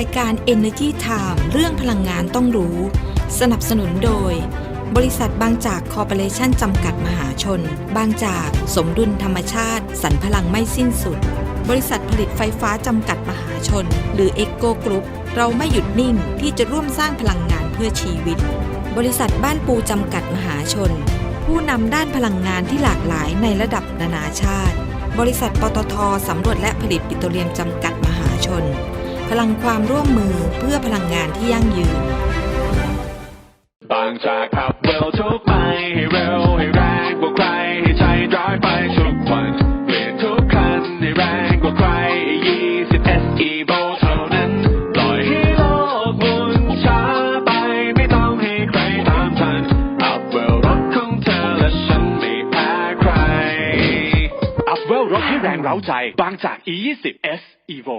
ายการ Energy Time เรื่องพลังงานต้องรู้ สนับสนุนโดย บริษัทบางจากคอร์ปอเรชั่นจำกัดมหาชน บางจากสมดุลธรรมชาติ สรรพลังไม่สิ้นสุด บริษัทผลิตไฟฟ้าจำกัดมหาชน หรือเอ็กโกกรุ๊ปเราไม่หยุดนิ่งที่จะร่วมสร้างพลังงานเพื่อชีวิต บริษัทบ้านปูจำกัดมหาชน ผู้นำด้านพลังงานที่หลากหลายในระดับนานาชาติ บริษัทปตทสำรวจและผลิตปิโตรเลียมจำกัดมหาชน พลังความร่วมมือเพื่อพลังงานที่ยั่งยืน บางจากขับเร็วทุกไปให้เร็วให้แรงกว่าใครให้ใจร้ายไปทุกวันเปลี่ยนทุกคันให้แรงกว่าใคร20 SE v o เท่านั้นปล่อยให้โลกหมุนช้าไปไม่ต้องให้ใครตามทันอัพเวลรถของเธอและฉันไม่แพ้ใครอัพเวลรถที่แรงเร้าใจ บางจาก E20 S Evo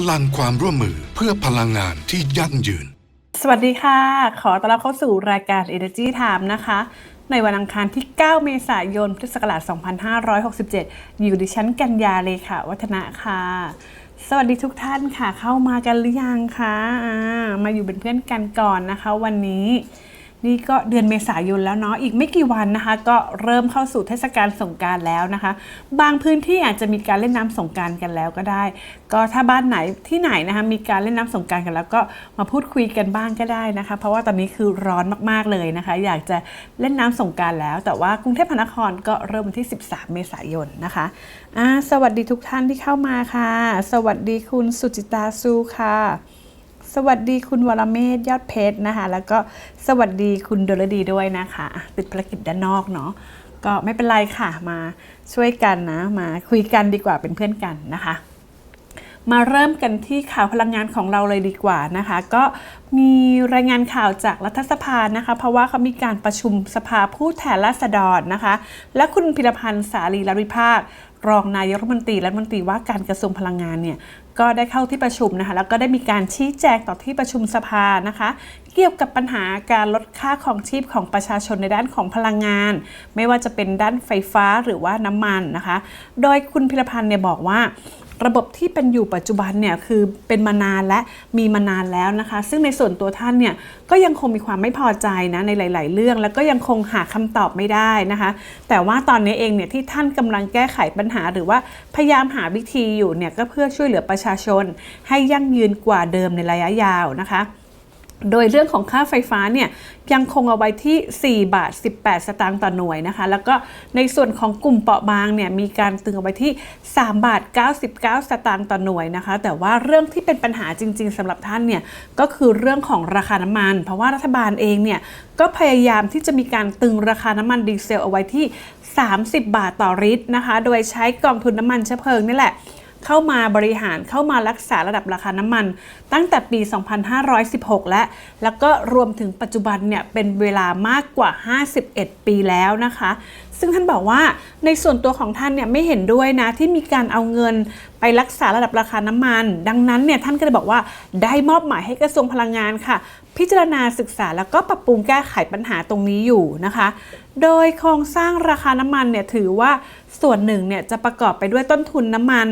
พลังความร่วมมือเพื่อพลังงานที่ยั่งยืน สวัสดีค่ะ ขอต้อนรับเข้าสู่รายการ Energy Time นะคะ ในวันอังคารที่ 9 เมษายน พุทธศักราช 2567 อยู่ดิฉันกัญญาเลยค่ะ วัฒนะค่ะ สวัสดีทุกท่านค่ะ เข้ามากันหรือยังคะ มาอยู่เป็นเพื่อนกันก่อนนะคะ วันนี้ นี่ก็เดือนเมษายนแล้วเนาะอีกไม่กี่วันนะคะ ก็เริ่มเข้าสู่เทศกาลสงการแล้วนะคะ บางพื้นที่อาจจะมีการเล่นน้ำสงการกันแล้วก็ได้ ก็ถ้าบ้านไหนที่ไหนนะคะมีการเล่นน้ำสงการกันแล้วก็มาพูดคุยกันบ้างก็ได้นะคะ เพราะว่าตอนนี้คือร้อนมากๆเลยนะคะ อยากจะเล่นน้ำสงการแล้ว แต่ว่ากรุงเทพมหานครก็เริ่มวันที่ 13 เมษายนนะคะอาสวัสดีทุกท่านที่เข้ามาค่ะ สวัสดีคุณสุจิตาซูค่ะ สวัสดีคุณวรเมธยอดเพชรนะคะ แล้วก็สวัสดีคุณดลดีด้วยนะคะอะติดภารกิจด้านนอกเนาะก็ไม่เป็นไรค่ะมาช่วยกันนะ มาคุยกันดีกว่าเป็นเพื่อนกันนะคะ มาเริ่มกันที่ข่าวพลังงานของเราเลยดีกว่านะคะ ก็มีรายงานข่าวจากรัฐสภานะคะ เพราะว่าเขามีการประชุมสภาผู้แทนราษฎรนะคะ และคุณพิรพันธ์สาลีรัฐวิภาครองนายกรัฐมนตรีและรัฐมนตรีว่าการกระทรวงพลังงานเนี่ย ก็ได้เข้าที่ประชุมนะคะแล้วก็ได้มีการชี้แจงต่อที่ประชุมสภานะคะ เกี่ยวกับปัญหาการลดค่าของชีพของประชาชนในด้านของพลังงาน ไม่ว่าจะเป็นด้านไฟฟ้าหรือว่าน้ำมันนะคะ โดยคุณพิรพันธ์เนี่ยบอกว่า ระบบที่เป็นอยู่ปัจจุบันเนี่ยคือเป็นมานานและมีมานานแล้วนะคะ ซึ่งในส่วนตัวท่านเนี่ยก็ยังคงมีความไม่พอใจนะในหลาย ๆ เรื่อง แล้วก็ยังคงหาคำตอบไม่ได้นะคะ แต่ว่าตอนนี้เองเนี่ยที่ท่านกำลังแก้ไขปัญหา หรือว่าพยายามหาวิธีอยู่เนี่ยก็เพื่อช่วยเหลือประชาชน ให้ยั่งยืนกว่าเดิมในระยะยาวนะคะ โดยเรื่องของค่าไฟฟ้าเนี่ยยังคงเอาไว้ที่ 4 บาท 18 สตางค์ต่อหน่วยนะคะ แล้วก็ในส่วนของกลุ่มเปราะบางเนี่ยมีการตึงเอาไว้ที่ 3 บาท 99 สตางค์ต่อหน่วยนะคะ แต่ว่าเรื่องที่เป็นปัญหาจริง ๆสำหรับท่านเนี่ยก็คือเรื่องของราคาน้ำมัน เพราะว่ารัฐบาลเองเนี่ยก็พยายามที่จะมีการตึงราคาน้ำมันดีเซลเอาไว้ที่ 30 บาทต่อลิตรนะคะ โดยใช้กองทุนน้ำมันเชื้อเพลิงนี่แหละ เข้ามาบริหารเข้ามารักษาระดับราคาน้ำมัน ตั้งแต่ปี 2516 และ แล้วก็รวมถึงปัจจุบันเนี่ยเป็นเวลามากกว่า 51 ปีแล้วนะคะ ซึ่งท่านบอกว่าในส่วนตัวของท่านเนี่ยไม่เห็นด้วยนะที่มีการเอาเงินไปรักษาระดับราคาน้ำมัน ดังนั้นเนี่ยท่านก็เลยบอกว่าได้มอบหมายให้กระทรวงพลังงานค่ะ พิจารณาศึกษาแล้วก็ปรับปรุงแก้ไขปัญหาตรงนี้อยู่นะคะ โดยโครงสร้างราคาน้ำมันเนี่ยถือว่าส่วนหนึ่งเนี่ยจะประกอบไปด้วยต้นทุนน้ำมัน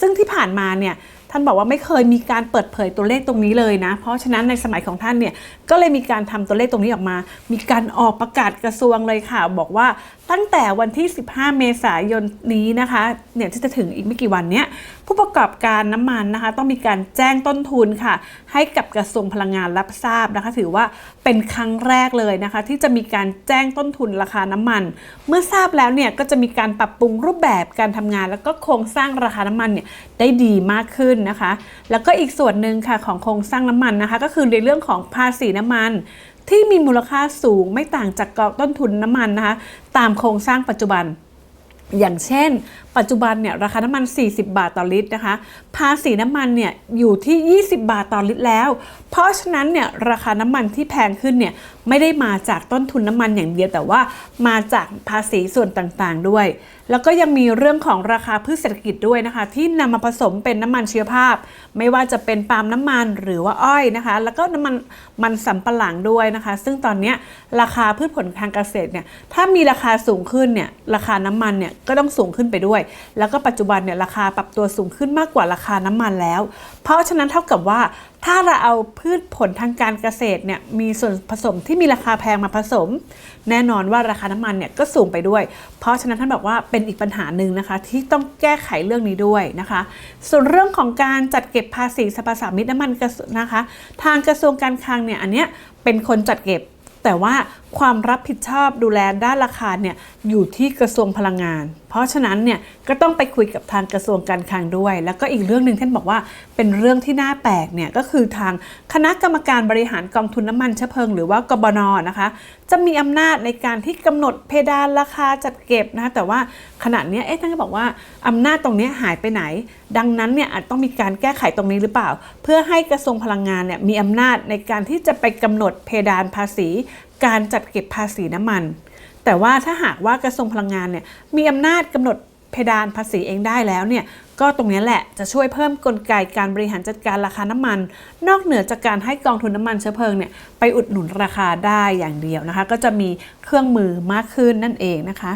ซึ่งที่ผ่านมาเนี่ยท่านบอกว่าไม่เคยมีการเปิดเผยตัวเลขตรงนี้เลยนะ เพราะฉะนั้นในสมัยของท่านเนี่ยก็เลยมีการทำตัวเลขตรงนี้ออกมา มีการออกประกาศกระทรวงเลยค่ะ บอกว่าตั้งแต่วันที่ 15 เมษายนนี้นะคะ เนี่ยที่จะถึงอีกไม่กี่วันเนี้ย ผู้ประกอบการน้ำมันนะคะ ต้องมีการแจ้งต้นทุนค่ะ ให้กับกระทรวงพลังงานรับทราบนะคะ ถือว่าเป็นครั้งแรกเลยนะคะ ที่จะมีการแจ้งต้นทุนราคาน้ำมัน เมื่อทราบแล้วเนี่ยก็จะมีการปรับปรุงรูปแบบการทำงาน แล้วก็โครงสร้างราคาน้ำมันเนี่ยได้ดีมากขึ้นนะคะ แล้วก็อีกส่วนหนึ่งค่ะของโครงสร้างน้ำมันนะคะ ก็คือในเรื่องของภาษีน้ำมัน ที่มีมูลค่าสูงไม่ต่างจากกองต้นทุนน้ำมันนะคะตามโครงสร้างปัจจุบัน อย่างเช่น ปัจจุบันเนี่ยราคาน้ำมัน 40 บาทต่อลิตรนะคะ ภาษีน้ำมันเนี่ยอยู่ที่ 20 บาทต่อลิตรแล้ว เพราะฉะนั้นเนี่ยราคาน้ำมันที่แพงขึ้นเนี่ยไม่ได้มาจากต้นทุนน้ำมันอย่างเดียวแต่ว่ามาจากภาษีส่วนต่างๆด้วย แล้วก็ยังมีเรื่องของราคาพืชเศรษฐกิจด้วยนะคะ ที่นำมาผสมเป็นน้ำมันเชื้อภาพ ไม่ว่าจะเป็นปาล์มน้ำมันหรือว่าอ้อยนะคะ แล้วก็น้ำมันมันสำปะหลังด้วยนะคะ ซึ่งตอนนี้ราคาพืชผลทางเกษตรเนี่ยถ้ามีราคาสูงขึ้นเนี่ยราคาน้ำมันเนี่ยก็ต้องสูงขึ้นไปด้วยแล้วก็ปัจจุบันเนี่ยราคาปรับตัวสูงขึ้นมากกว่าราคาน้ำมันแล้ว เพราะฉะนั้นเท่ากับว่าถ้าเราเอาพืชผลทางการเกษตรเนี่ยมีส่วนผสมที่มีราคาแพงมาผสม แน่นอนว่าราคาน้ำมันเนี่ยก็สูงไปด้วย เพราะฉะนั้นท่านบอกว่าเป็นอีกปัญหาหนึ่งนะคะที่ต้องแก้ไขเรื่องนี้ด้วยนะคะ ส่วนเรื่องของการจัดเก็บภาษีสรรพสามิตน้ำมันนะคะ ทางกระทรวงการคลังเนี่ยอันเนี้ยเป็นคนจัดเก็บแต่ว่า ความรับผิดชอบดูแลด้านราคาเนี่ยอยู่ที่กระทรวงพลังงาน เพราะฉะนั้นเนี่ยก็ต้องไปคุยกับทางกระทรวงการคลังด้วย แล้วก็อีกเรื่องหนึ่งท่านบอกว่าเป็นเรื่องที่น่าแปลกเนี่ยก็คือทางคณะกรรมการบริหารกองทุนน้ำมันเชื้อเพลิงหรือว่ากบนนะคะจะมีอำนาจในการที่กำหนดเพดานราคาจัดเก็บนะคะแต่ว่าขณะนี้เอ๊ะท่านก็บอกว่าอำนาจตรงนี้หายไปไหน ดังนั้นเนี่ยอาจต้องมีการแก้ไขตรงนี้หรือเปล่า เพื่อให้กระทรวงพลังงานเนี่ยมีอำนาจในการที่จะไปกำหนดเพดานภาษี การจัดเก็บภาษีน้ำมัน แต่ว่าถ้าหากว่ากระทรวงพลังงานเนี่ยมีอำนาจกำหนดเพดานภาษีเองได้แล้วเนี่ยก็ตรงนี้แหละจะช่วยเพิ่มกลไกการบริหารจัดการราคาน้ำมัน นอกเหนือจากการให้กองทุนน้ำมันเชื้อเพลิงเนี่ยไปอุดหนุนราคาได้อย่างเดียวนะคะ ก็จะมีเครื่องมือมากขึ้นนั่นเองนะคะ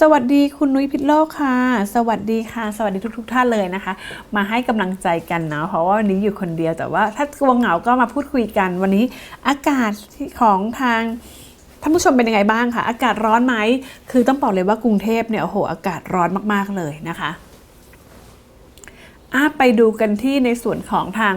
สวัสดีคุณนุ้ยพิษโลกค่ะ สวัสดีค่ะ สวัสดีทุกๆท่านเลยนะคะ มาให้กำลังใจกันเนาะเพราะว่าวันนี้อยู่คนเดียวแต่ว่าถ้ากลัวเหงาก็มาพูดคุยกัน วันนี้อากาศของทางท่านผู้ชมเป็นยังไงบ้างคะอากาศร้อนไหมคือต้องบอกเลยว่ากรุงเทพเนี่ยโอ้โหอากาศร้อนมากๆเลยนะคะอะไปดูกันที่ในส่วนของทาง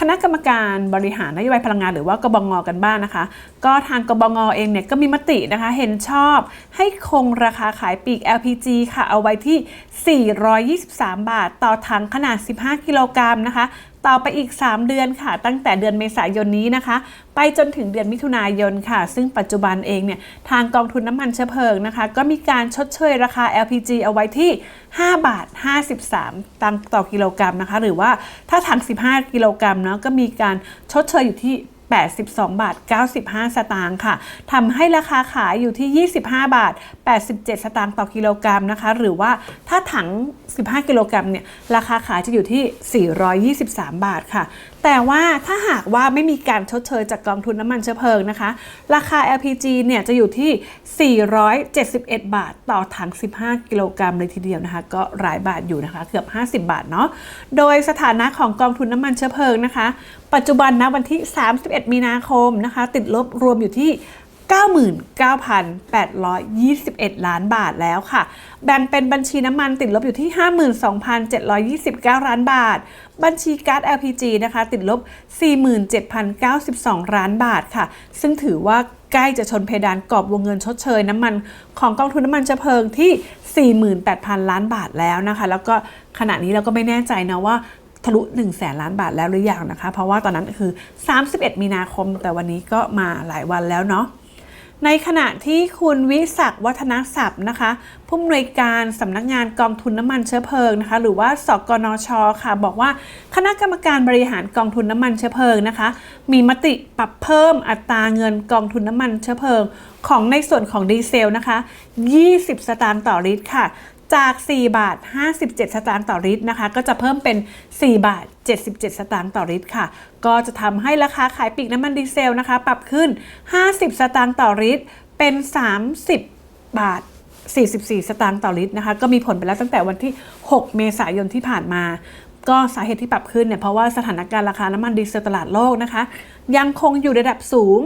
คณะกรรมการบริหารนโยบายพลังงานหรือว่ากบงกันบ้างนะคะ ก็ทางกบงเองเนี่ยก็มีมตินะคะเห็นชอบให้คงราคาขายปีก LPG ค่ะเอาไว้ที่ 423 บาท ต่อถังขนาด 15 กิโลกรัมนะคะ ต่อไปอีก 3 เดือนค่ะ ตั้งแต่เดือนเมษายนนี้นะคะ ไปจนถึงเดือนมิถุนายนค่ะ ซึ่งปัจจุบันเองเนี่ยทางกองทุนน้ำมันเชื้อเพลิงนะคะ ก็มีการชดเชยราคา LPG เอาไว้ที่ 5 บาท 53ตังค์ต่อกิโลกรัมนะคะ หรือว่าถ้าถัง 15 กิโลกรัมเนาะก็มีการชดเชยอยู่ที่ 82 บาท 95 สตางค์ค่ะทำให้ราคาขายอยู่ที่ 25 บาท 87 สตางค์ต่อกิโลกรัมนะคะ หรือว่าถ้าถัง 15 กิโลกรัมเนี่ย ราคาขายจะอยู่ที่ 423 บาทค่ะ แต่ว่าถ้าหากว่าไม่มีการชดเชยจากกองทุนน้ำมันเชื้อเพลิงนะคะ ราคา LPG เนี่ยจะอยู่ที่ 471 บาทต่อถัง 15 กิโลกรัมเลยทีเดียวนะคะ ก็หลายบาทอยู่นะคะ เกือบ 50 บาทเนาะ โดยสถานะของกองทุนน้ำมันเชื้อเพลิงนะคะ ปัจจุบันนะวันที่ 31 มีนาคมนะคะ ติดลบรวมอยู่ที่ 99,821 ล้านบาทแล้วค่ะ แบ่งเป็นบัญชีน้ำมันติดลบอยู่ที่ 52,729 ล้านบาท บัญชีก๊าซ LPG นะคะ ติดลบ 47,092 ล้านบาทค่ะ ซึ่งถือว่าใกล้จะชนเพดานกรอบวงเงินชดเชยน้ำมันของกองทุนน้ำมันเชื้อเพลิงที่ 48,000 ล้านบาทแล้วนะคะ แล้วก็ขณะนี้เราก็ไม่แน่ใจนะว่าทะลุ1 0 0 0 0แสนล้านบาทแล้วหรือยังนะคะ เพราะว่าตอนนั้นคือ 31 มีนาคม แต่วันนี้ก็มาหลายวันแล้วเนาะ ในขณะที่คุณวิศักวัฒนศัพท์นะคะ ผู้อำนวยการสำนักงานกองทุนน้ำมันเชื้อเพลิงนะคะ หรือว่าสกนชค่ะ บอกว่าคณะกรรมการบริหารกองทุนน้ำมันเชื้อเพลิงนะคะ มีมติปรับเพิ่มอัตราเงินกองทุนน้ำมันเชื้อเพลิง ของในส่วนของดีเซลนะคะ 20 สตางค์ต่อลิตรค่ะ จาก 4 บาท 57 สตางค์ต่อลิตรนะคะ ก็จะเพิ่มเป็น 4 บาท 77 สตางค์ต่อลิตรค่ะ ก็จะทำให้ราคาขายปีกน้ำมันดีเซลนะคะ ปรับขึ้น 50 สตางค์ต่อลิตร เป็น 30 บาท 44 สตางค์ต่อลิตรนะคะ ก็มีผลไปแล้วตั้งแต่วันที่ 6 เมษายนที่ผ่านมา ก็สาเหตุที่ปรับขึ้นเนี่ยเพราะว่าสถานการณ์ราคาน้ำมันดีเซลตลาดโลกนะคะ ยังคงอยู่ในระดับสูง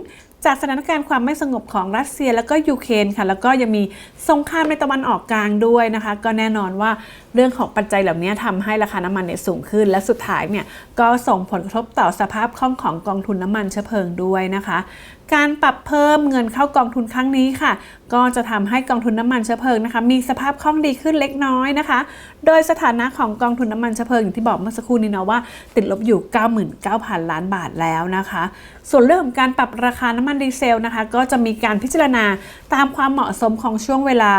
จากสถานการณ์ความไม่สงบของรัสเซียแล้วก็ยูเครนค่ะ แล้วก็ยังมีสงครามในตะวันออกกลางด้วยนะคะ ก็แน่นอนว่าเรื่องของปัจจัยเหล่านี้ทำให้ราคาน้ำมันเนี่ยสูงขึ้น และสุดท้ายเนี่ยก็ส่งผลกระทบต่อสภาพคล่องของกองทุนน้ำมันเชื้อเพลิงด้วยนะคะ การปรับเพิ่มเงินเข้ากองทุนครั้งนี้ค่ะ ก็จะทำให้กองทุนน้ำมันเชื้อเพลิงนะคะ มีสภาพคล่องดีขึ้นเล็กน้อยนะคะ โดยสถานะของกองทุนน้ำมันเชื้อเพลิงอย่างที่บอกเมื่อสักครู่นี้นะว่าติดลบอยู่ 99,000 ล้านบาทแล้วนะคะ ส่วนเรื่องของการปรับราคาน้ำมันดีเซลนะคะ ก็จะมีการพิจารณาตามความเหมาะสมของช่วงเวลา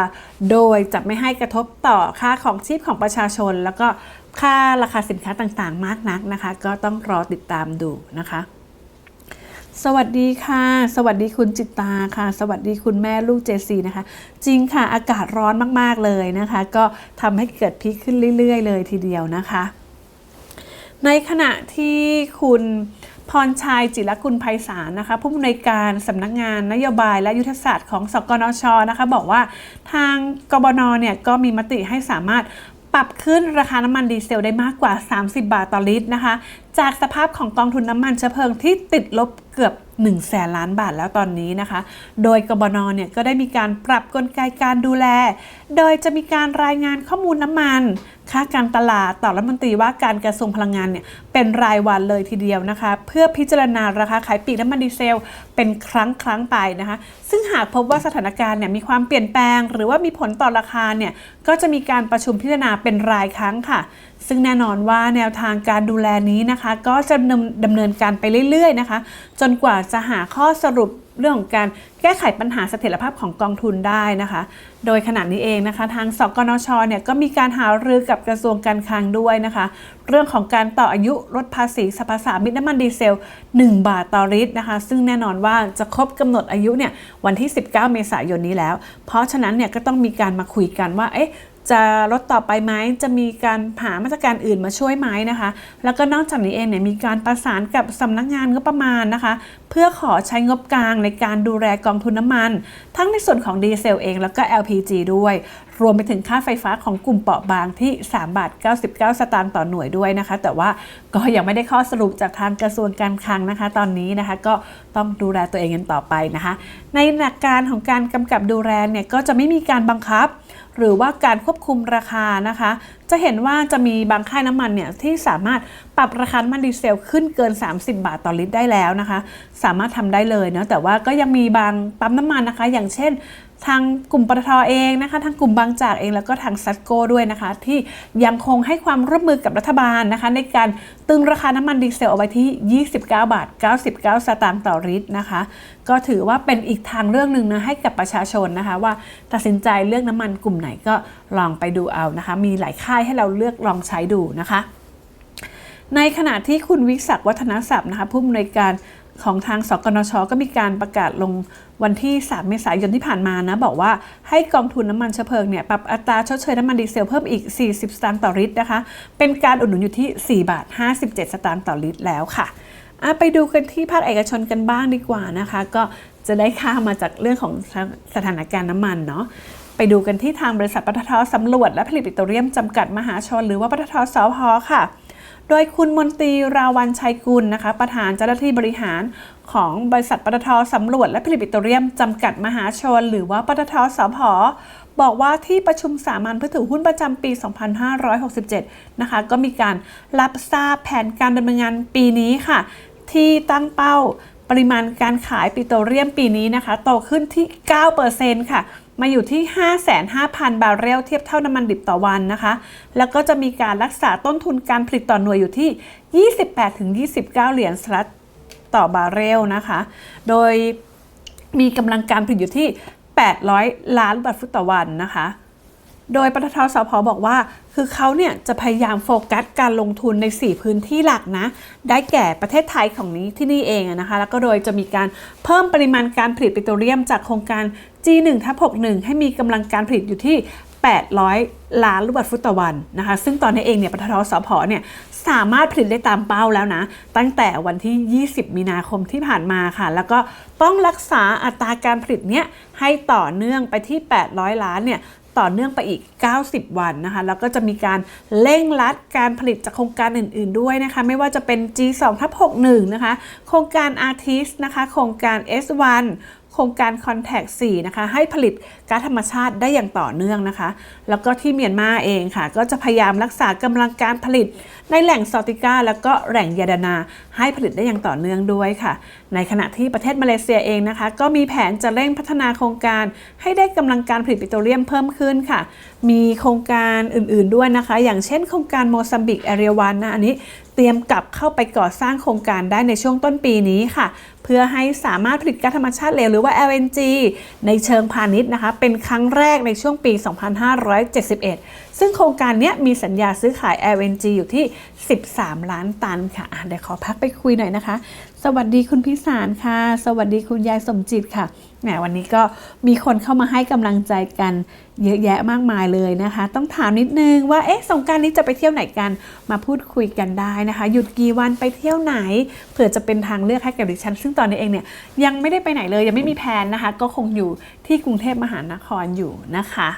โดยจะไม่ให้กระทบต่อค่าของชีพของประชาชน แล้วก็ค่าราคาสินค้าต่างๆ มากนักนะคะ ก็ต้องรอติดตามดูนะคะ สวัสดีค่ะ สวัสดีคุณจิตตาค่ะ สวัสดีคุณแม่ลูกเจซีนะคะ จริงค่ะอากาศร้อนมากๆเลยนะคะ ก็ทำให้เกิดพีคขึ้นเรื่อย ๆ เลยทีเดียวนะคะ ในขณะที่คุณพรชัยจิรกุลไพศาลนะคะ ผู้อำนวยการสำนักงานนโยบายและยุทธศาสตร์ของสกนชนะคะ บอกว่าทางกบนเนี่ยก็มีมติให้สามารถ ปรับขึ้นราคาน้ำมันดีเซลได้มากกว่า 30 บาทต่อลิตรนะคะ จากสภาพของกองทุนน้ำมันเชื้อเพลิงที่ติดลบเกือบ 1แสนล้านบาทแล้วตอนนี้นะคะ โดยกบนเนี่ยก็ได้มีการปรับกลไกการดูแล โดยจะมีการรายงานข้อมูลน้ำมัน ค่าการตลาดต่อรัฐมนตรีว่าการกระทรวงพลังงานเนี่ยเป็นรายวันเลยทีเดียวนะคะ เพื่อพิจารณาราคาขายปีกน้ำมันดีเซล เป็นครั้งครั้งไปนะคะ ซึ่งหากพบว่าสถานการณ์เนี่ยมีความเปลี่ยนแปลง หรือว่ามีผลต่อราคาเนี่ยก็จะมีการประชุมพิจารณาเป็นรายครั้งค่ะ ซึ่งแน่นอนว่าแนวทางการดูแลนี้นะคะ ก็จะดำเนินการไปเรื่อย ๆ นะคะ จนกว่าจะหาข้อสรุปเรื่องของการแก้ไขปัญหาเสถียรภาพของกองทุนได้นะคะ โดยขณะนี้เองนะคะ ทางสกนชเนี่ยก็มีการหารือกับกระทรวงการคลังด้วยนะคะ เรื่องของการต่ออายุลดภาษีสรรพสามิตน้ำมันดีเซล 1 บาทต่อลิตรนะคะ ซึ่งแน่นอนว่าจะครบกำหนดอายุเนี่ยวันที่ 19 เมษายนนี้แล้ว เพราะฉะนั้นเนี่ยก็ต้องมีการมาคุยกันว่าเอ๊ะ จะลดต่อไปไหมจะมีการหามาตรการอื่นมาช่วยไหมนะคะ แล้วก็นอกจากนี้เองเนี่ยมีการประสานกับสำนักงานงบประมาณนะคะ เพื่อขอใช้งบกลางในการดูแลกองทุนน้ำมัน ทั้งในส่วนของดีเซลเองแล้วก็ LPG ด้วย รวมไปถึงค่าไฟฟ้าของกลุ่มเปราะบางที่ 3 บาท 99 สตางค์ต่อหน่วยด้วยนะคะ แต่ว่าก็ยังไม่ได้ข้อสรุปจากทางกระทรวงการคลังนะคะ ตอนนี้นะคะก็ต้องดูแลตัวเองกันต่อไปนะคะ ในหลักการของการกำกับดูแลเนี่ยก็จะไม่มีการบังคับ หรือว่าการควบคุมราคานะคะ จะเห็นว่าจะมีบางค่ายน้ำมันเนี่ยที่สามารถปรับราคาน้ำมันดีเซลขึ้นเกิน 30 บาทต่อลิตรได้แล้วนะคะ สามารถทำได้เลยเนาะแต่ว่าก็ยังมีบางปั๊มน้ำมันนะคะ อย่างเช่น ทางกลุ่มปตทเองนะคะ ทางกลุ่มบางจากเองแล้วก็ทางซัตโก้ด้วยนะคะ ที่ยังคงให้ความร่วมมือกับรัฐบาลนะคะ ในการตึงราคาน้ำมันดีเซลเอาไว้ที่ 29 บาท 99 สตางค์ต่อลิตรนะคะ ก็ถือว่าเป็นอีกทางเรื่องหนึ่งนะให้กับประชาชนนะคะ ว่าตัดสินใจเลือกน้ำมันกลุ่มไหนก็ลองไปดูเอานะคะ มีหลายค่ายให้เราเลือกลองใช้ดูนะคะในขณะที่คุณวิศักดิ์วัฒนศัพท์นะคะผู้อำนวยการ ของทางสกนชก็มีการประกาศลงวันที่ 3 เมษายนที่ผ่านมานะ บอกว่าให้กองทุนน้ำมันเชื้อเพลิงเนี่ยปรับอัตราชดเชยน้ำมันดีเซลเพิ่มอีก 40 สตางค์ต่อลิตรนะคะ เป็นการอุดหนุนอยู่ที่ 4 บาท 57 สตางค์ต่อลิตรแล้วค่ะะไปดูกันที่ภาคเอกชนกันบ้างดีกว่านะคะ ก็จะได้ค่ามาจากเรื่องของสถานการณ์น้ำมันเนาะไปดูกันที่ทางบริษัทปตทสำรวจและผลิตปิโตรเลียมจำกัดมหาชน หรือว่าปตทสพค่ะ โดยคุณมนตรีราวันชัยกุลนะคะ ประธานเจ้าหน้าที่บริหารของบริษัทปตทสำรวจและผลิตปิโตรเลียมจำกัดมหาชน หรือว่าปตทสพบอกว่าที่ประชุมสามัญผู้ถือหุ้นประจำปี 2567 นะคะ ก็มีการรับทราบแผนการดำเนินงานปีนี้ค่ะ ที่ตั้งเป้าปริมาณการขายปิโตรเลียมปีนี้นะคะ โตขึ้นที่ 9%ค่ะ มาอยู่ที่ 55,000 บาร์เรลเทียบเท่าน้ำมันดิบต่อวันนะคะ แล้วก็จะมีการรักษาต้นทุนการผลิตต่อหน่วยอยู่ที่ 28-29 เหรียญสหรัฐต่อบาร์เรลนะคะ โดยมีกำลังการผลิตอยู่ที่ 800 ล้านบาทฟุตต่อวันนะคะ โดยปตทสพบอกว่า คือเขาเนี่ยจะพยายามโฟกัสการลงทุนใน 4 พื้นที่หลักนะ ได้แก่ประเทศไทยของนี้ที่นี่เองอะนะคะ แล้วก็โดยจะมีการเพิ่มปริมาณการผลิตปิโตรเลียมจากโครงการ G1 ทับ61 ให้มีกำลังการผลิตอยู่ที่ 800 ล้านลูกบาศก์ฟุตต่อวันนะคะ ซึ่งตอนนี้เองเนี่ยปตทสพเนี่ยสามารถผลิตได้ตามเป้าแล้วนะ ตั้งแต่วันที่ 20 มีนาคมที่ผ่านมาค่ะ แล้วก็ต้องรักษาอัตราการผลิตเนี่ยให้ต่อเนื่องไปที่ 800 ล้านเนี่ย ต่อเนื่องไปอีก 90 วันนะคะ แล้วก็จะมีการเร่งรัดการผลิตจากโครงการอื่น ๆ ด้วยนะคะ ไม่ว่าจะเป็น G2 ทับ61 นะคะ โครงการ Artist นะคะ โครงการ S1 โครงการ Contact 4 นะคะ ให้ผลิตก๊าซธรรมชาติได้อย่างต่อเนื่องนะคะ แล้วก็ที่เมียนมาเองค่ะ ก็จะพยายามรักษากำลังการผลิต ในแหล่งซอติก้า แล้วก็แหล่งยาดานา ให้ผลิตได้อย่างต่อเนื่องด้วยค่ะ ในขณะที่ประเทศมาเลเซียเองนะคะ ก็มีแผนจะเร่งพัฒนาโครงการ ให้ได้กำลังการผลิตปิโตรเลียมเพิ่มขึ้นค่ะ มีโครงการอื่น ๆด้วยนะคะ อย่างเช่น โครงการโมซัมบิกแอเรียวันนะอันนี้ เตรียมกลับเข้าไปก่อสร้างโครงการได้ในช่วงต้นปีนี้ค่ะ เพื่อให้สามารถผลิตก๊าซธรรมชาติเหลวหรือว่า LNG ในเชิงพาณิชย์นะคะ เป็นครั้งแรกในช่วงปี 2571 ซึ่งโครงการนี้มีสัญญาซื้อขาย LNG อยู่ที่ 13 ล้านตันค่ะเดี๋ยวขอพักไปคุยหน่อยนะคะ สวัสดีคุณพิสารค่ะ สวัสดีคุณยายสมจิตค่ะ แหมวันนี้ก็มีคนเข้ามาให้กำลังใจกันเยอะแยะมากมายเลยนะคะ ต้องถามนิดนึงว่าเอ๊ะสงการนี้จะไปเที่ยวไหนกันมาพูดคุยกันได้นะคะ หยุดกี่วันไปเที่ยวไหนเผื่อจะเป็นทางเลือกให้กับดิฉัน ซึ่งตอนนี้เองเนี่ยยังไม่ได้ไปไหนเลยยังไม่มีแผนนะคะ ก็คงอยู่ที่กรุงเทพมหานครอยู่นะคะ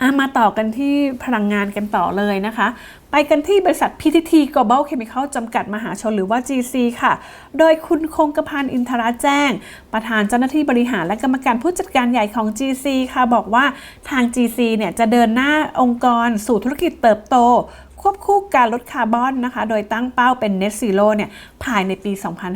อะมาต่อกันที่พลังงานกันต่อเลยนะคะ ไปกันที่บริษัท PTT Global Chemical จำกัดมหาชนหรือว่า GC ค่ะ โดยคุณคงกระพันอินทราแจ้ง ประธานเจ้าหน้าที่บริหารและกรรมการผู้จัดการใหญ่ของ GC ค่ะ บอกว่าทาง GC เนี่ยจะเดินหน้าองค์กรสู่ธุรกิจเติบโต ควบคู่การลดคาร์บอนนะคะ โดยตั้งเป้าเป็น Net Zero เนี่ยภายในปี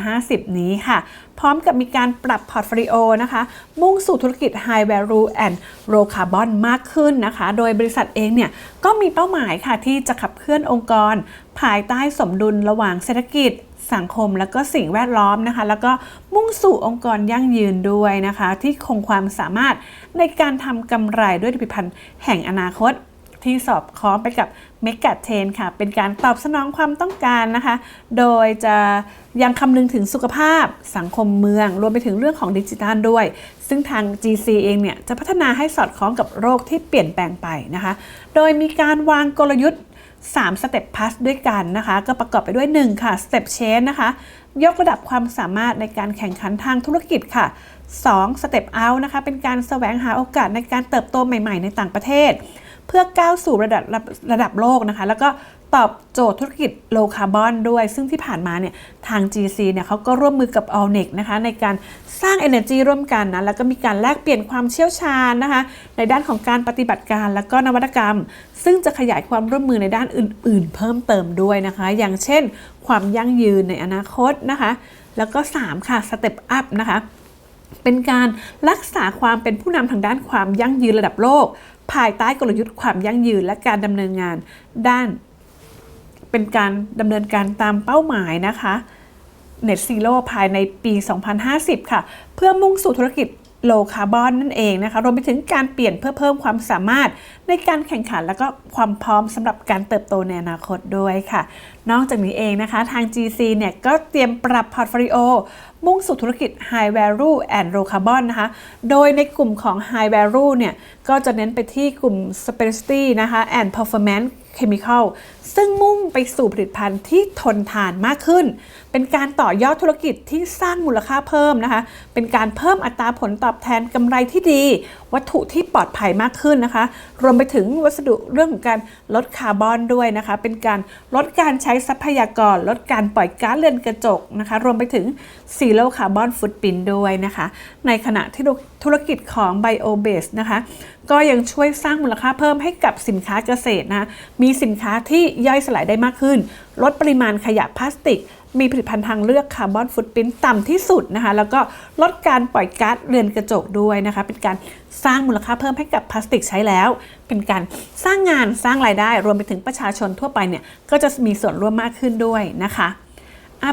2050 นี้ค่ะ พร้อมกับมีการปรับพอร์ตโฟลิโอนะคะ มุ่งสู่ธุรกิจ High Value and Low Carbon มากขึ้นนะคะ โดยบริษัทเองเนี่ยก็มีเป้าหมายค่ะที่จะขับเคลื่อนองค์กร ภายใต้สมดุลระหว่างเศรษฐกิจสังคมแล้วก็สิ่งแวดล้อมนะคะ แล้วก็มุ่งสู่องค์กรยั่งยืนด้วยนะคะ ที่คงความสามารถในการทำกำไรด้วยผลิตภัณฑ์แห่งอนาคต ที่สอบคล้องไปกับเมกะเทนค่ะ เป็นการตอบสนองความต้องการนะคะ โดยจะยังคำนึงถึงสุขภาพสังคมเมือง รวมไปถึงเรื่องของดิจิทัลด้วย ซึ่งทาง GC เองเนี่ย จะพัฒนาให้สอดคล้องกับโรคที่เปลี่ยนแปลงไปนะคะ โดยมีการวางกลยุทธ์3สเต็ปพัสด้วยกันนะคะ ก็ประกอบไปด้วย 1 ค่ะสเต็ปเชนนะคะ ยกระดับความสามารถในการแข่งขันทางธุรกิจค่ะ 2 สเต็ปเอานะคะ เป็นการแสวงหาโอกาสในการเติบโตใหม่ ๆ ในต่างประเทศ พื่อก้าวสู่ระดับระระดับโลกนะคะ แล้วก็ตอบโจทย์ธุรกิจโลคาร์บอนด้วย ซึ่งที่ผ่านมาเนี่ยทาง GC เนี่ยเขาก็ร่วมมือกับ a l n e c นะคะในการสร้าง Energy ร่วมกันนะแล้วก็มีการแลกเปลี่ยนความเชี่ยวชาญนะคะ ในด้านของการปฏิบัติการแล้วก็นวัตกรรม ซึ่งจะขยายความร่วมมือในด้านอื่น ๆ เพิ่มเติมด้วยนะคะ อย่างเช่น ความยั่งยืนในอนาคตนะคะ แล้วก็ 3 ค่ะ Step Up นะคะเป็นการรักษาความเป็นผู้นำทางด้านความยั่งยืนระดับโลก ภายใต้กลยุทธ์ความยั่งยืนและการดำเนินงาน ด้านเป็นการดำเนินการตามเป้าหมายนะคะ Net Zero ภายในปี 2050 ค่ะ เพื่อมุ่งสู่ธุรกิจ โลคาร์บอนนั่นเองนะคะรวมไปถึงการเปลี่ยนเพื่อเพิ่มความสามารถในการแข่งขันแล้วก็ความพร้อมสำหรับการเติบโตในอนาคตด้วยค่ะ นอกจากนี้เองนะคะ ทาง GC เนี่ยก็เตรียมปรับพอร์ตโฟลิโอมุ่งสู่ธุรกิจ High Value and Low Carbon นะคะ โดยในกลุ่มของ High Value เนี่ยก็จะเน้นไปที่กลุ่ม Specialty นะคะ and Performance Chemical ซึ่งมุ่งไปสู่ผลิตภัณฑ์ที่ทนทานมากขึ้น เป็นการต่อยอดธุรกิจที่สร้างมูลค่าเพิ่มนะคะ เป็นการเพิ่มอัตราผลตอบแทนกำไรที่ดี วัตถุที่ปลอดภัยมากขึ้นนะคะ รวมไปถึงวัสดุเรื่องของการลดคาร์บอนด้วยนะคะ เป็นการลดการใช้ทรัพยากร ลดการปล่อยก๊าซเรือนกระจกนะคะ รวมไปถึง Zero Carbon Footprint ด้วยนะคะ ในขณะที่ธุรกิจของ BioBase นะคะก็ยังช่วยสร้างมูลค่าเพิ่มให้กับสินค้าเกษตรนะ มีสินค้าที่ย่อยสลายได้มากขึ้น ลดปริมาณขยะพลาสติก มีผลิตภัณฑ์ทางเลือกคาร์บอนฟุตปรินต์ต่ำที่สุดนะคะ แล้วก็ลดการปล่อยก๊าซเรือนกระจกด้วยนะคะ เป็นการสร้างมูลค่าเพิ่มให้กับพลาสติกใช้แล้ว เป็นการสร้างงานสร้างรายได้ รวมไปถึงประชาชนทั่วไปเนี่ยก็จะมีส่วนร่วมมากขึ้นด้วยนะคะ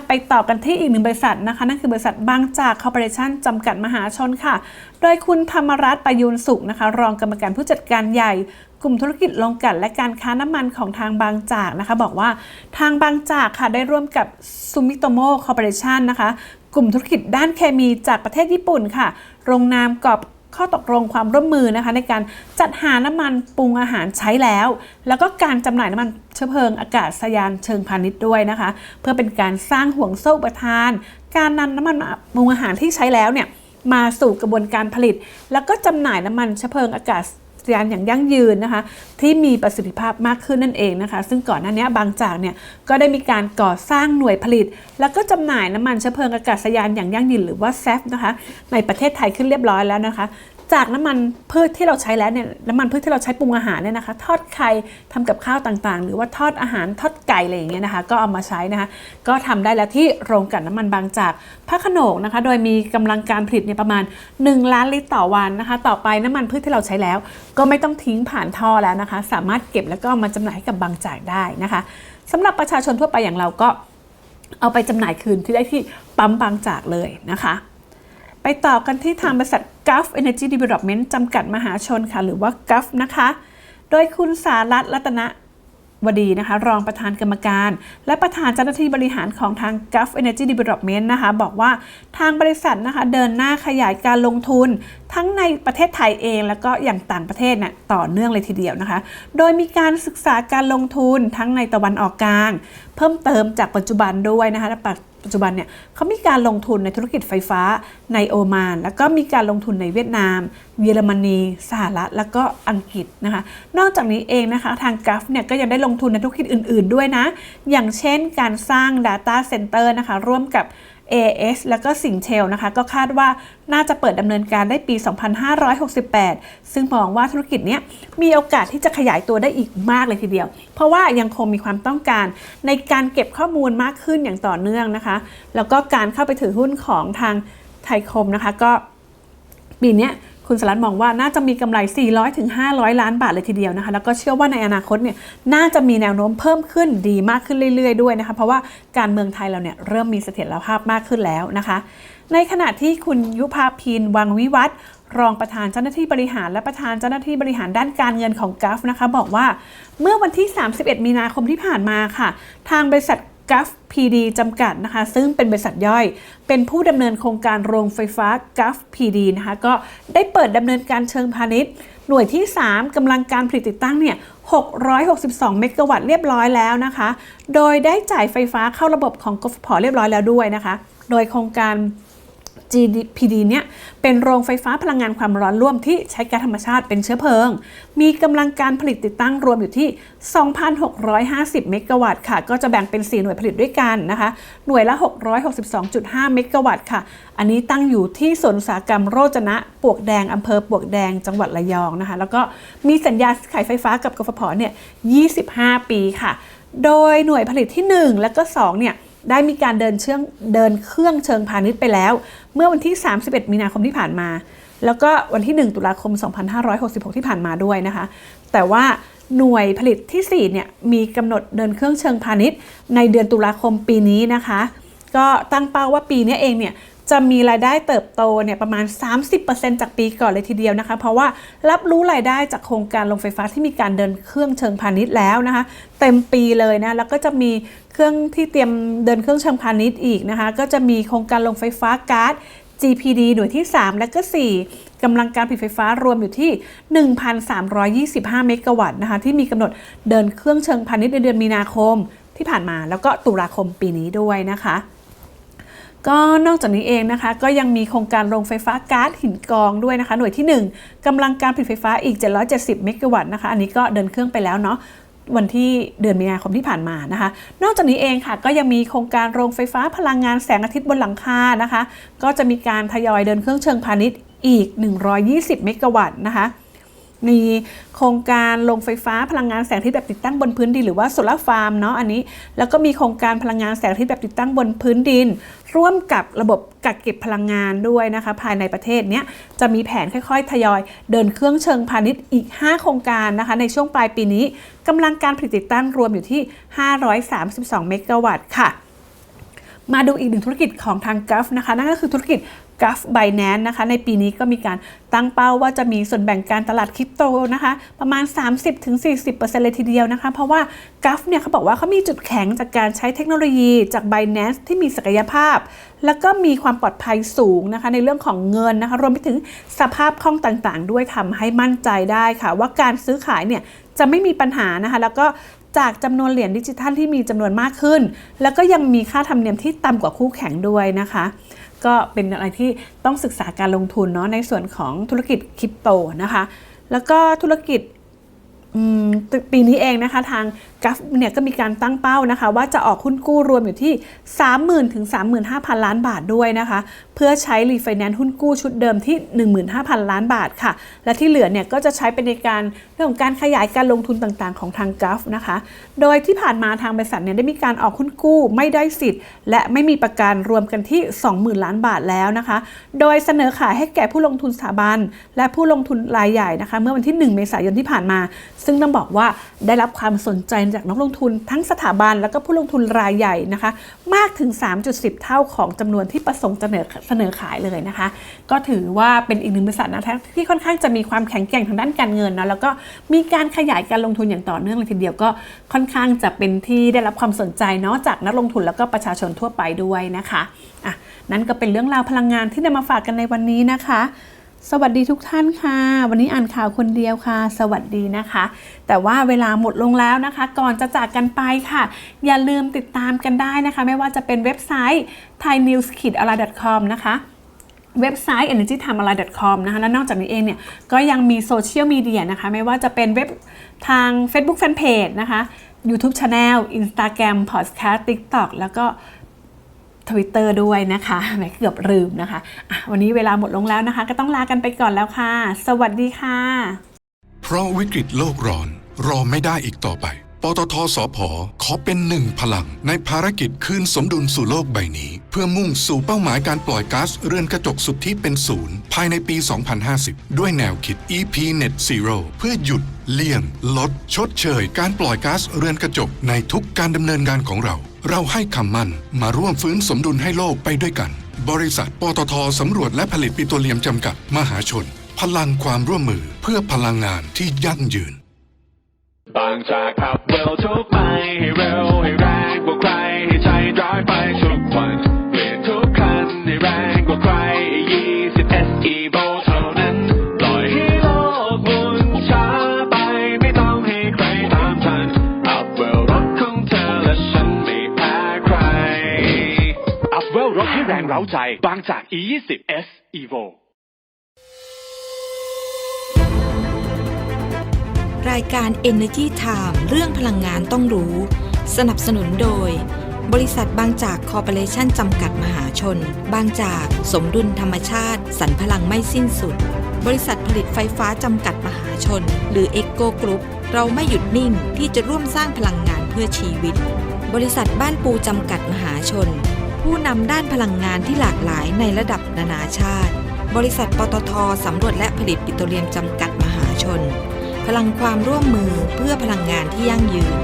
ไปต่อกันที่อีกหนึ่งบริษัทนะคะ นั่นคือบริษัทบางจากคอร์ปอเรชั่นจำกัดมหาชนค่ะ โดยคุณธรรมรัตน์ประยูนสุขนะคะ รองกรรมการผู้จัดการใหญ่ กลุ่มธุรกิจโรงกลั่นและการค้าน้ำมันของทางบางจากนะคะ บอกว่าทางบางจากค่ะได้ร่วมกับซูมิโตโมคอร์ปอเรชั่นนะคะ กลุ่มธุรกิจด้านเคมีจากประเทศญี่ปุ่นค่ะลงนามกอบข้อตกลงความร่วมมือนะคะในการจัดหาน้ำมันปรุงอาหารใช้แล้ว แล้วก็การจำหน่ายน้ำมันเชื้อเพลิงอากาศยานเชิงพาณิชย์ด้วยนะคะ เพื่อเป็นการสร้างห่วงโซ่อุปทาน การนำน้ำมันปรุงอาหารที่ใช้แล้วเนี่ยมาสู่กระบวนการผลิต แล้วก็จำหน่ายน้ำมันเชื้อเพลิงอากาศ ยานอย่างยั่งยืนนะคะ ที่มีประสิทธิภาพมากขึ้นนั่นเองนะคะ ซึ่งก่อนหน้านี้บางจากเนี่ยก็ได้มีการก่อสร้างหน่วยผลิต แล้วก็จำหน่ายน้ำมันเชื้อเพลิงอากาศยานอย่างยั่งยืนหรือว่าแซฟนะคะในประเทศไทยขึ้นเรียบร้อยแล้วนะคะ จากน้ำมันพืชที่เราใช้แล้วเนี่ยน้ำมันพืชที่เราใช้ปรุงอาหารเนี่ยนะคะ ทอดไข่ทำกับข้าวต่างๆ หรือว่าทอดอาหารทอดไก่อะไรอย่างเงี้ยนะคะ ก็เอามาใช้นะคะ ก็ทำได้แล้วที่โรงกลั่นน้ำมันบางจากพระขนงนะคะ โดยมีกำลังการผลิตเนี่ยประมาณ 1 ล้านลิตรต่อวันนะคะ ต่อไปน้ำมันพืชที่เราใช้แล้ว ก็ไม่ต้องทิ้งผ่านท่อแล้วนะคะ สามารถเก็บแล้วก็มาจำหน่ายให้กับบางจากได้นะคะสำหรับประชาชนทั่วไปอย่างเราก็เอาไปจำหน่ายคืนที่ได้ที่ปั๊มบางจากเลยนะคะ ไปต่อกันที่ทางบริษัท Gulf Energy Development จำกัดมหาชนค่ะ หรือว่า Gulf นะคะ โดยคุณสารัตรัตนวดีนะคะ รองประธานกรรมการ และประธานเจ้าหน้าที่บริหารของทาง Gulf Energy Development นะคะ บอกว่าทางบริษัทนะคะ เดินหน้าขยายการลงทุน ทั้งในประเทศไทยเองแล้วก็อย่างต่างประเทศน่ะต่อเนื่องเลยทีเดียวนะคะ โดยมีการศึกษาการลงทุนทั้งในตะวันออกกลาง เพิ่มเติมจากปัจจุบันด้วยนะคะและปัจจุบันเนี่ยเขามีการลงทุนในธุรกิจไฟฟ้าในโอมาน แล้วก็มีการลงทุนในเวียดนาม เยอรมนีสหรัฐแล้วก็อังกฤษนะคะ นอกจากนี้เองนะคะทางกัฟเนี่ยก็ยังได้ลงทุนในธุรกิจอื่น ๆ ด้วยนะ อย่างเช่นการสร้าง Data Center นะคะร่วมกับ AS แล้วก็สิงเชลนะคะ ก็คาดว่าน่าจะเปิดดำเนินการได้ปี 2568 ซึ่งมองว่าธุรกิจนี้มีโอกาสที่จะขยายตัวได้อีกมากเลยทีเดียว เพราะว่ายังคงมีความต้องการในการเก็บข้อมูลมากขึ้นอย่างต่อเนื่องนะคะ แล้วก็การเข้าไปถือหุ้นของทางไทยคมนะคะ ก็ปีนี้ คุณสลัดมองว่าน่าจะมีกำไร400ถึง500 ล้านบาทเลยทีเดียวนะคะ แล้วก็เชื่อว่าในอนาคตเนี่ยน่าจะมีแนวโน้มเพิ่มขึ้นดีมากขึ้นเรื่อย ๆ ด้วยนะคะ เพราะว่าการเมืองไทยเราเนี่ยเริ่มมีเสถียรภาพมากขึ้นแล้วนะคะ ในขณะที่คุณยุพาพินวังวิวัฒรองประธานเจ้าหน้าที่บริหารและประธานเจ้าหน้าที่บริหารด้านการเงินของกัฟนะคะ บอกว่าเมื่อวันที่ 31 มีนาคมที่ผ่านมาค่ะ ทางบริษัท กัฟพีดีจำกัดนะคะ ซึ่งเป็นบริษัทย่อย เป็นผู้ดำเนินโครงการโรงไฟฟ้ากัฟพีดีนะคะ ก็ได้เปิดดำเนินการเชิงพาณิชย์ หน่วยที่ 3กำลังการผลิตติดตั้งเนี่ย 662 เมกะวัตต์เรียบร้อยแล้วนะคะ โดยได้จ่ายไฟฟ้าเข้าระบบของกฟผเรียบร้อยแล้วด้วยนะคะ โดยโครงการ GPD เนี่ยเป็นโรงไฟฟ้าพลังงานความร้อนร่วมที่ใช้ก๊าซธรรมชาติเป็นเชื้อเพลิง มีกำลังการผลิตติดตั้งรวมอยู่ที่ 2,650 เมกะวัตต์ค่ะ ก็จะแบ่งเป็น 4 หน่วยผลิตด้วยกันนะคะ หน่วยละ 662.5 เมกะวัตต์ค่ะ อันนี้ตั้งอยู่ที่สวนอุตสาหกรรมโรจนะปวกแดงอำเภอปวกแดงจังหวัดระยองนะคะ แล้วก็มีสัญญาขายไฟฟ้ากับกฟผเนี่ย 25 ปีค่ะ โดยหน่วยผลิตที่ 1 และก็2เนี่ย ได้มีการเดินเชื่องเดินเครื่องเชิงพาณิชย์ไปแล้ว เมื่อวันที่ 31 มีนาคมที่ผ่านมา แล้วก็วันที่ 1 ตุลาคม 2566 ที่ผ่านมาด้วยนะคะ แต่ว่าหน่วยผลิตที่4เนี่ยมีกำหนดเดินเครื่องเชิงพาณิชย์ ในเดือนตุลาคมปีนี้นะคะ ก็ตั้งเป้าว่าปีนี้เองเนี่ย จะมีรายได้เติบโตเนี่ยประมาณ 30%จากปีก่อนเลยทีเดียวนะคะ เพราะว่ารับรู้รายได้จากโครงการโรงไฟฟ้าที่มีการเดินเครื่องเชิงพาณิชย์แล้วนะคะ เต็มปีเลยนะแล้วก็จะมีเครื่องที่เตรียมเดินเครื่องเชิงพาณิชย์อีกนะคะ ก็จะมีโครงการโรงไฟฟ้าก๊าซ GPD หน่วยที่ 3 และก็ 4กำลังการผลิตไฟฟ้ารวมอยู่ที่ 1,325 เมกะวัตต์นะคะ ที่มีกำหนดเดินเครื่องเชิงพาณิชย์ในเดือนมีนาคมที่ผ่านมาแล้วก็ตุลาคมปีนี้ด้วยนะคะ ก็นอกจากนี้เองนะคะ ก็ยังมีโครงการโรงไฟฟ้าก๊าซหินกองด้วยนะคะ หน่วยที่ 1กำลังการผลิตไฟฟ้าอีก 770 เมกะวัตต์นะคะ อันนี้ก็เดินเครื่องไปแล้วเนาะวันที่เดือนมีนาคมที่ผ่านมานะคะ นอกจากนี้เองค่ะ ก็ยังมีโครงการโรงไฟฟ้าพลังงานแสงอาทิตย์บนหลังคานะคะ ก็จะมีการทยอยเดินเครื่องเชิงพาณิชย์อีก 120 เมกะวัตต์นะคะ มีโครงการโรงไฟฟ้าพลังงานแสงอาทิตย์แบบติดตั้งบนพื้นดินหรือว่าโซลาร์ฟาร์มเนาะอันนี้ แล้วก็มีโครงการพลังงานแสงอาทิตย์แบบติดตั้งบนพื้นดิน ร่วมกับระบบกักเก็บพลังงานด้วยนะคะ ภายในประเทศเนี้ยจะมีแผนค่อยๆ ทยอย เดินเครื่องเชิงพาณิชย์อีก 5 โครงการนะคะ ในช่วงปลายปีนี้กำลังการผลิตติดตั้งรวมอยู่ที่ 532 เมกะวัตต์ค่ะมาดูอีกหนึ่งธุรกิจของทางกัฟนะคะนั่นก็คือธุรกิจ กัฟไบแนนนะคะ ในปีนี้ก็มีการตั้งเป้าว่าจะมีส่วนแบ่งการตลาดคริปโตนะคะ ประมาณ 30-40%เลยทีเดียวนะคะ เพราะว่ากัฟเนี่ยเขาบอกว่าเขามีจุดแข็งจากการใช้เทคโนโลยีจาก b บ n a n c e ที่มีศักยภาพ แล้วก็มีความปลอดภัยสูงนะคะ ในเรื่องของเงินนะคะ รวมไปถึงสภาพคล่องต่างๆ ด้วยทำให้มั่นใจได้ค่ะ ว่าการซื้อขายเนี่ยจะไม่มีปัญหานะคะ แล้วก็จากจำนวนเหรียญดิจิทัลที่มีจำนวนมากขึ้น แล้วก็ยังมีค่าธรรมเนียมที่ต่ำกว่าคู่แข่งด้วยนะคะ ก็เป็นอะไรที่ต้องศึกษาการลงทุนเนาะในส่วนของธุรกิจคริปโตนะคะ แล้วก็ธุรกิจปีนี้เองนะคะทาง กัฟเนี่ยก็มีการตั้งเป้านะคะ ว่าจะออกหุ้นกู้รวมอยู่ที่ 30,000ถึง35,000 ล้านบาทด้วยนะคะ เพื่อใช้รีไฟแนนซ์หุ้นกู้ชุดเดิมที่ 15,000 ล้านบาทค่ะ และที่เหลือเนี่ยก็จะใช้เป็นในการเรื่องของการขยายการลงทุนต่างๆ ของทางกัฟนะคะ โดยที่ผ่านมาทางบริษัทเนี่ยได้มีการออกหุ้นกู้ไม่ได้สิทธิ์ และไม่มีประกันรวมกันที่ 20,000 ล้านบาทแล้วนะคะ โดยเสนอขายให้แก่ผู้ลงทุนสถาบัน และผู้ลงทุนรายใหญ่นะคะ เมื่อวันที่ 1 เมษายนที่ผ่านมา ซึ่งต้องบอกว่าได้รับความสนใจจากนักลงทุนทั้งสถาบันแล้วก็ผู้ลงทุนรายใหญ่นะคะ มากถึง 3.10 เท่าของจำนวนที่ประสงค์เสนอเสนอขายเลยนะคะ ก็ถือว่าเป็นอีกหนึ่งบริษัทนะคะที่ค่อนข้างจะมีความแข็งแกร่งทางด้านการเงินนะแล้วก็มีการขยายการลงทุนอย่างต่อเนื่องเลยทีเดียวก็ค่อนข้างจะเป็นที่ได้รับความสนใจเนาะจากนักลงทุนแล้วก็ประชาชนทั่วไปด้วยนะคะอะนั่นก็เป็นเรื่องราวพลังงานที่นำมาฝากกันในวันนี้นะคะ สวัสดีทุกท่านค่ะ วันนี้อ่านข่าวคนเดียวค่ะ สวัสดีนะคะ แต่ว่าเวลาหมดลงแล้วนะคะ ก่อนจะจากกันไปค่ะ อย่าลืมติดตามกันได้นะคะ ไม่ว่าจะเป็นเว็บไซต์ thainews.com นะคะเว็บไซต์ energytime.com นะคะและนอกจากนี้เองเนี่ยก็ยังมีโซเชียลมีเดียนะคะ ไม่ว่าจะเป็นเว็บทาง Facebook Fanpage นะคะ YouTube Channel Instagram Podcast TikTok แล้วก็ Twitter ด้วยนะคะแหมเกือบลืมนะคะะวันนี้เวลาหมดลงแล้วนะคะ ก็ต้องลากันไปก่อนแล้วค่ะ สวัสดีค่ะ เพราะวิกฤตโลกร้อนรอไม่ได้อีกต่อไป ปตทสพขอเป็นหนึ่งพลัง ในภารกิจคืนสมดุลสู่โลกใบนี้ เพื่อมุ่งสู่เป้าหมายการปล่อยก๊าซเรือนกระจกสุทธิเป็นศูนย์ภายในปี 2050 ด้วยแนวคิด EP Net Zero เพื่อหยุด เลี่ยง ลด ชดเชย การปล่อยก๊าซเรือนกระจกในทุกการดำเนินงานของเรา เราให้คำมั่นมาร่วมฟื้นสมดุลให้โลกไปด้วยกัน บริษัทปตทสำรวจและผลิตปิโตรเลียมจำกัด มหาชน พลังความร่วมมือเพื่อพลังงานที่ยั่งยืนบางจากขับเร็วทุกไปให้เร็วให้แรงาใจบางจาก E20 S Evo รายการ Energy Time เรื่องพลังงานต้องรู้ สนับสนุนโดย บริษัทบางจากคอร์ปอเรชั่นจำกัดมหาชน บางจากสมดุลธรรมชาติสรรพลังไม่สิ้นสุด บริษัทผลิตไฟฟ้าจำกัดมหาชน หรือ e c o Group เราไม่หยุดนิ่งที่จะร่วมสร้างพลังงานเพื่อชีวิต บริษัทบ้านปูจำกัดมหาชน ผู้นำด้านพลังงานที่หลากหลายในระดับนานาชาติ บริษัทปตทสำรวจและผลิตปิโตรเลียมจำกัดมหาชน พลังความร่วมมือเพื่อพลังงานที่ยั่งยืน